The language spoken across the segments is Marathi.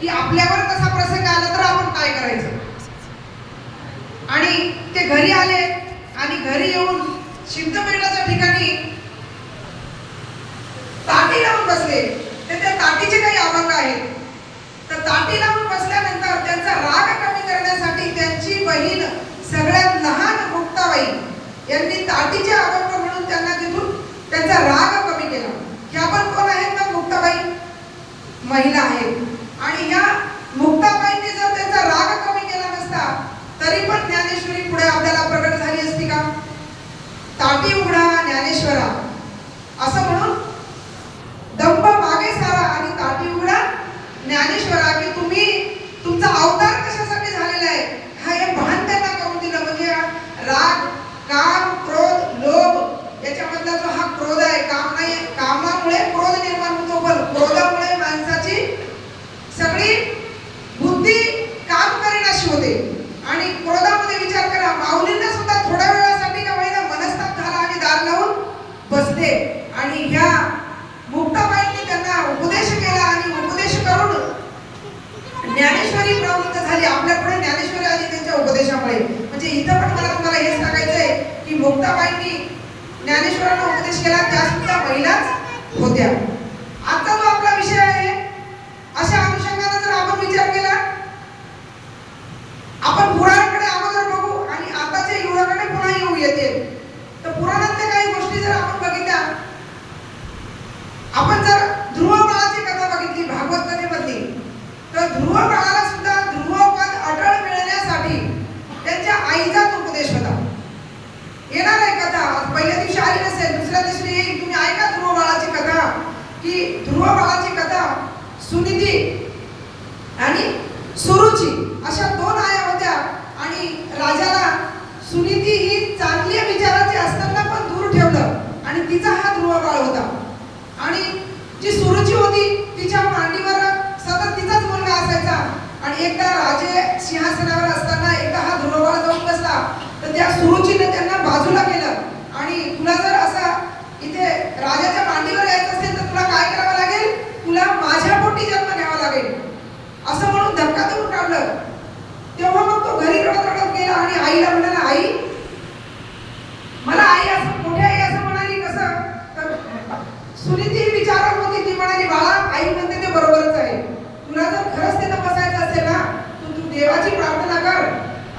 की आपल्यावर कसा प्रसंग आला तर आपण काय करायचं? आणि ते घरी आले आणि घरी येऊन शिंदपेठाच्या ठिकाणी ताटी लावून बसले. तर त्या ताटीचे काही अभंग आहेत. तर ताटी लावून बसल्यानंतर त्यांचा राग कमी करण्यासाठी त्यांची बहीण सगळ्यात लहान मुक्ताबाई यांनी ताटीचे अभंग म्हणून त्यांना तिथून त्यांचा राग कमी केला. ह्या पण कोण आहेत ना मुक्ताबाई? महिला आहेत आणि या मुक्ताबाईंनी जर त्यांचा राग कमी केला नसता तरी पण ज्ञानेश्वरी पुढे आपल्याला प्रगट झाली असती का ताटी उघडा ज्ञानेश्वरा असं म्हणून दंभ मागे सारा आणि ताटी उघडा ज्ञानेश्वरा की तुम्ही तुमचा अवतार कशासाठी झालेला आहे हा हे भान त्यांना करून दिलं म्हणजे हा राग काम क्रोध लोभ याच्यामधला जो हा क्रोध आहे काम नाही कामामुळे क्रोध निर्माण होतो पण क्रोधामुळे माणसाची सगळी बुद्धी काम करेनाशी होते आणि क्रोधामध्ये विचार करा माऊलींना सुद्धा थोड्या वेळासाठी का महिना मनस्ताप झाला आणि दार लावून बसले आणि ह्या मुक्ताबाईंनी त्यांना उपदेश केला आणि उपदेश करून ज्ञानेश्वरी प्रवृत्त झाली आपल्या पुढे ज्ञानेश्वरी आली त्यांच्या उपदेशामुळे म्हणजे इथं पण मला तुम्हाला हे सांगायचंय की मुक्ताबाईंनी ज्ञानेश्वरांना उपदेश केला त्या सुद्धा महिलाच होत्या. आता जो आपला विषय आहे अशा अनुषंगाने जर आपण विचार केला आपण पुराणाकडे अगोदर बघू आणि आताच्या युगाकडे पुन्हा येऊ येते. तर पुराणातल्या काही गोष्टी जर आपण बघितल्या आपण जर ध्रुव बाळाची कथा बघितली भागवत कथेमधली तर ध्रुव बाळाला सुद्धा ध्रुवपद अटळ मिळण्यासाठी त्यांच्या आईचाच उपदेश होता येणार आहे कथा आज पहिल्या दिवशी आली नसेल दुसऱ्या दिवशी येईल तुम्ही ऐका ध्रुव बाळाची कथा की ध्रुव बाळाची कथा सुनीती आणि सुरुची अशा दोन आया होत्या. आणि राजाला सुनीती ही चांगल्या विचाराची असताना पण दूर ठेवलं. आणि तिचा हा ध्रुव बाळ होता. आणि जी सुरुची होती तिच्या मांडीवर सतत तिचाच मुलगा असायचा. आणि एकदा राजे सिंहासनावर असताना एकदा हा ध्रुवबाळ जाऊन बसला. तर त्या सुरुचीने त्यांना बाजूला केलं. आणि तुला जर असा इथे राजाच्या मांडीवर यायचं असेल तर तुला काय करावं लागेल तुला माझ्या पोटी जन्म घ्यावा लागेल असं म्हणून धक्का तेव्हा मग तो घरी रडत रडत गेला आणि आईला म्हणाला आई मला आई असं मोठी आई असं म्हणाली कसं तर सुनीती ही विचारत होती ती म्हणाली बाळा आई म्हणते ते बरोबरच आहे तुला जर खरंच तिथं बसायचं असेल ना तर तू देवाची प्रार्थना कर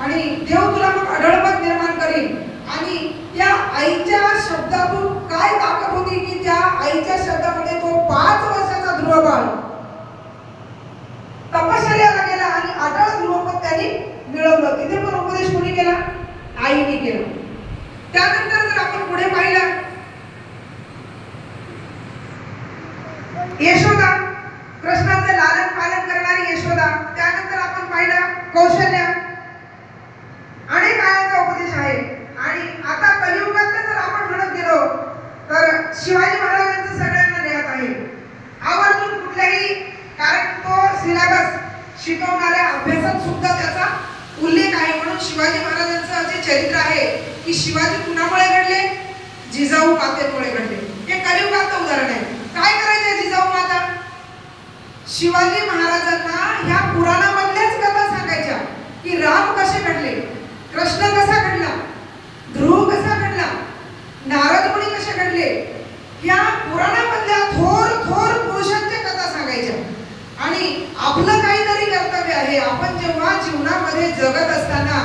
आणि देव तुला मग अढळपद निर्माण करील आणि त्या आईच्या शब्दातून काय ताकद होती की त्या आईच्या शब्दामध्ये तो पाच वर्षाचा ध्रुव बाळ तपश्चर्याला गेला आणि अटळ ध्रुवपद त्यांनी मिळवलं तिथे पण उपदेश कोणी केला आईने केला त्यानंतर जर आपण पुढे पाहिलं यशोदा कृष्णाचं लालन पालन करणारी यशोदा त्यानंतर आपण पाहिलं कौशल्य. अनेक आयांचा उपदेश आहे. आणि आता कलियुगात जर आपण म्हणत गेलो तर शिवाजी महाराजांचं सगळ्यांना ज्ञात आहे. आवर्जून कुठल्याही कारण तो सिलेबस शिकवणाऱ्या अभ्यासात सुद्धा त्याचा उल्लेख आहे. म्हणून शिवाजी महाराजांचं जे चरित्र आहे की शिवाजी कुणामुळे घडले? जिजाऊ पातेमुळे घडले. हे कलियुगाचं उदाहरण आहे. काय करायचं? शिवाजी महाराजांना ह्या पुराणामधल्याच कथा सांगायच्या की राम कसे घडले कृष्ण कसा घडला ध्रुव कसा घडला नारद मुनी कसे घडले या पुराणामधल्या थोर थोर पुरुषांच्या कथा सांगायच्या. आणि आपलं काहीतरी कर्तव्य आहे आपण जेव्हा जीवनामध्ये जगत असताना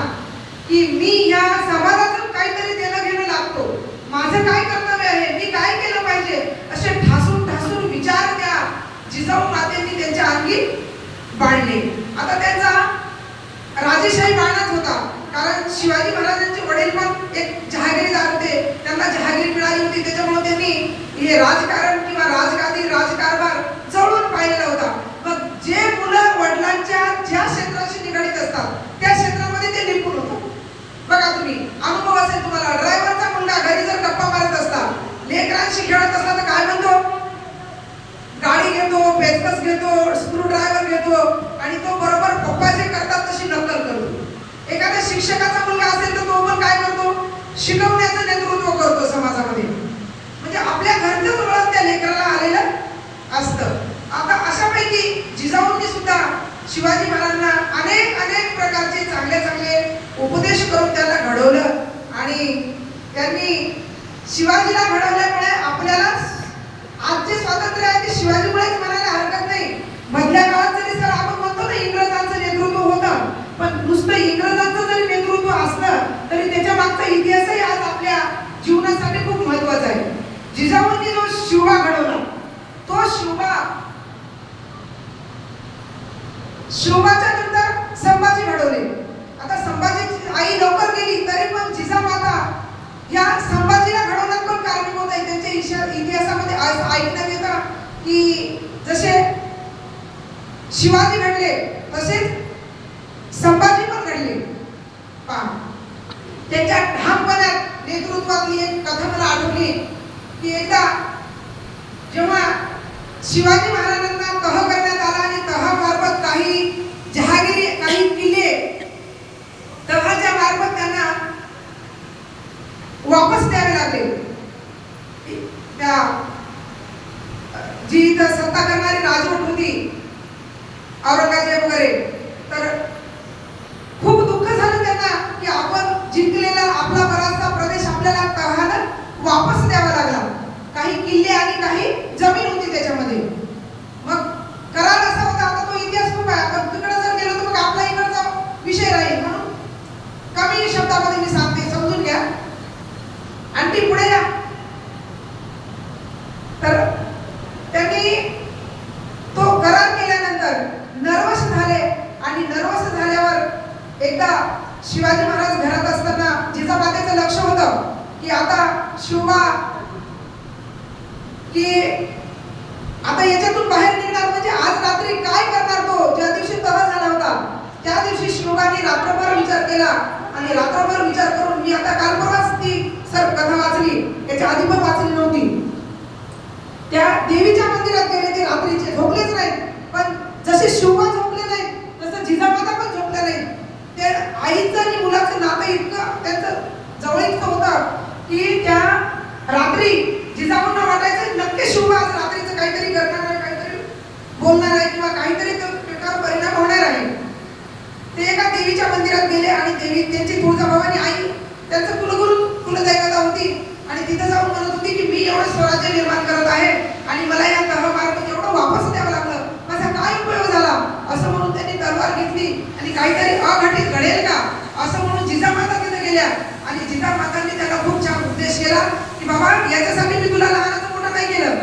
की मी या समाजात काहीतरी देणं घेणं लागतो माझं काय कर्तव्य आहे मी काय केलं पाहिजे असे ठासून ठासून विचार त्या जिजाऊ मातेंनी त्यांच्या अंगी बांधले. आता त्यांचा राजेशाही बाणाच होता. कारण शिवाजी महाराजांचे वडील पण एक जहागीरदार होते. त्यांना जहागीर मिळाली होती त्याच्यामुळे त्यांनी हे राजकारण किंवा राजगादी राजकारभार जवळून पाहिलेला होता मग जे मुलं वडिलांच्या ज्या क्षेत्राशी निगडीत असतात त्या क्षेत्रामध्ये ते निपुण होतात बघा तुम्ही अनुभव असेल तुम्हाला ड्रायव्हरचा मुलगा घरी जर गप्पा मारत असला लेकरांशी खेळत असला तर काय म्हणतो गाडी घेतो पेचकस घेतो स्क्रू ड्रायव्हर घेतो आणि तो बरोबर पप्पा जे करतात तशी नक्कल करतो एखाद्या शिक्षकाचा मुलगा असेल तर तो पण काय करतो? शिकवण्याचं नेतृत्व करतो समाजामध्ये. म्हणजे आपल्या घरचंच वळण त्या लेकराला आलेलं असतं. आता अशापैकी जिजाऊंनी सुद्धा शिवाजी महाराजांना अनेक अनेक प्रकारचे चांगले चांगले उपदेश करून त्यांना घडवलं आणि त्यांनी शिवाजीला घडवल्यामुळे आपल्याला आज जे स्वातंत्र्य आहे ते शिवाजीमुळेच म्हणाले हरकत नाही. मधल्या काळात जरी सर आपण म्हणतो ना इंग्रजांचं नेतृत्व होतं पण नुसतं इंग्रजांचं जरी नेतृत्व असलं तरी त्याच्या मागचा इतिहासही आज आपल्या जीवनासाठी खूप महत्त्वाचा आहे. जिजाऊंनी जो शिवबा घडवला तो शिवबा शिवबाच्या नंतर संभाजी घडवले. आता संभाजी आई लवकर गेली तरी पण जिजामाता या संभाजीला घडवण्यात पण कारणीभूत आहे. त्यांच्या इतिहासामध्ये ऐकण्यात येतं की शिवाजी घडले तसेच संभाजी पण घडले. पहा त्याच्या ठामपणात नेतृत्वातली एक कथा मला आठवली की एकदा जेव्हा शिवाजी महाराजांना तह करण्यात आला आणि तहामार्फत काही जहागिरी काही किल्ले तहाच्या मार्फत त्यांना वापस द्यावे लागले. त्या जी इथं सत्ता करणारी राजवट होती औरंगजेब वगैरे. तर खूप दुःख झालं त्यांना की आपण जिंकलेला आपला बराचसा प्रदेश आपल्याला तहाला वापस द्यावा लागला. काही किल्ले आणि काही जमीन होती त्याच्यामध्ये मग करार असा होता आता तो इतिहास खूप आहे आपण तिकडे जर गेलो तर मग आपला इकडचा विषय राहील म्हणून कमी शब्दामध्ये मी सांगते समजून घ्या आणखी पुढे या तर त्यांनी तो करार केल्यानंतर नर्वस झाले आणि नर्वस झाल्यावर एकदा शिवाजी महाराज घरात असताना जिजामातेचं लक्ष होतं की आता शिवबा की आता याच्यातून बाहेर निघणार म्हणजे आज रात्री काय करणार तो? ज्या दिवशी तह झाला होता त्या दिवशी शिवबाने रात्रभर विचार केला आणि रात्रभर विचार करून मी आता काल परवाच ती सर कथा वाचली. याच्या आधी पण वाचली नव्हती. त्या देवीच्या मंदिरात गेले ते रात्रीचे झोपलेच नाही पण जसे शिवबा झोपले नाही तसं जिजामाता पण झोपल्या नाही आईचं आणि मुलाचं नातं इतकं त्यांचं जवळीकचं होतं की त्या रात्री जिजाऊंना वाटायचं नक्की शिवबा आज रात्रीचं काहीतरी करणार आहे काहीतरी बोलणार आहे किंवा काहीतरी त्या- त्याच्यावर परिणाम होणार आहे. ते एका देवीच्या मंदिरात गेले आणि देवी त्यांची तुळजाभवानी आई त्यांचं कुलगुरू कुलदैवता होती आणि तिथं जाऊन म्हणत होती की मी एवढं स्वराज्य निर्माण करत आहे आणि मला या तहमार्फत एवढं वापस द्यावं लागलं. माझा काय उपयोग झाला? असं म्हणून त्यांनी तलवार घेतली आणि काहीतरी अघटित घडेल का असं म्हणून जिजामाता तिथे गेल्या आणि जिजामातांनी त्याला खूप छान उपदेश केला की बाबा याच्यासाठी मी तुला लहानाचं मोठं नाही केलं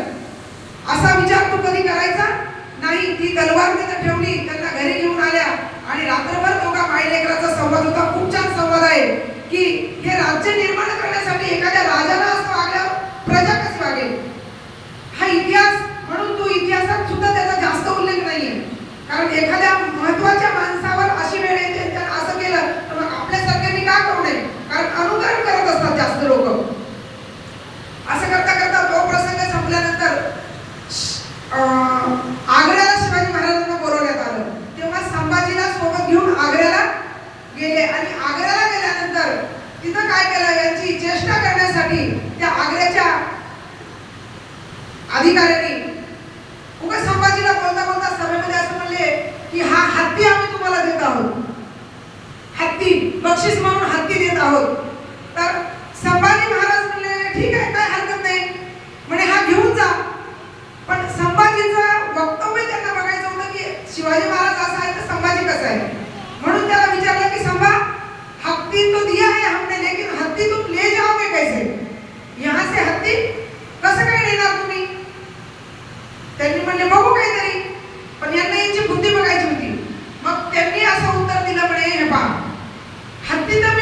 असा विचार तू कधी करायचा नाही ती ठेवली त्यांना घरी घेऊन आल्या. आणि रात्रभर दोघा मायलेकराचा संवाद होता खूप छान संवाद आहे. की हे राज्य निर्माण करण्यासाठी एखाद्या राजाला असं वागल्यावर प्रजा कशी वागेल? हा इतिहास म्हणून तो इतिहासात सुद्धा त्याचा जास्त उल्लेख नाहीये. कारण एखाद्या महत्त्वाच्या माणसावर अशी वेळ येते त्यानं असं केलं तर मग आपल्या सरकारने का करू नये कारण अनुकरण करत असतात जास्त लोक असं करता करता तो प्रसंग संपल्यानंतर अं, आग्र्याला शिवाजी महाराजांना बोलवण्यात आलं तेव्हा संभाजीला सोबत घेऊन आग्र्याला गेले आणि आग्र्याला गेल्यानंतर तिथं काय केलं यांची चेष्टा करण्यासाठी त्या आग्र्याच्या अधिकाऱ्यांनी उगा संभाजीला बोलता बोलता सभेमध्ये असं म्हणले की हा हत्ती आम्ही तुम्हाला देत आहोत. हत्ती बक्षीस म्हणून हत्ती देत आहोत. तर संभाजी महाराज म्हणले ठीक आहे काय हरकत नाही म्हणे हा घेऊन जा पण संभाजीचं वक्तव्य त्यांना बघायचं होतं की शिवाजी महाराज असा आहे तर संभाजी कसा आहे म्हणून त्याला विचारलं की संभा हत्ती तो दिया है हमने लेकिन हत्ती तुम ले जाओगे कैसे यहाँ से हत्ती कसं काय नेणार तुम्ही त्यांनी म्हणले बघू काहीतरी. पण यांना यांची बुद्धी बघायची होती. मग त्यांनी असं उत्तर दिलं म्हणे हे पहा हत्ती तर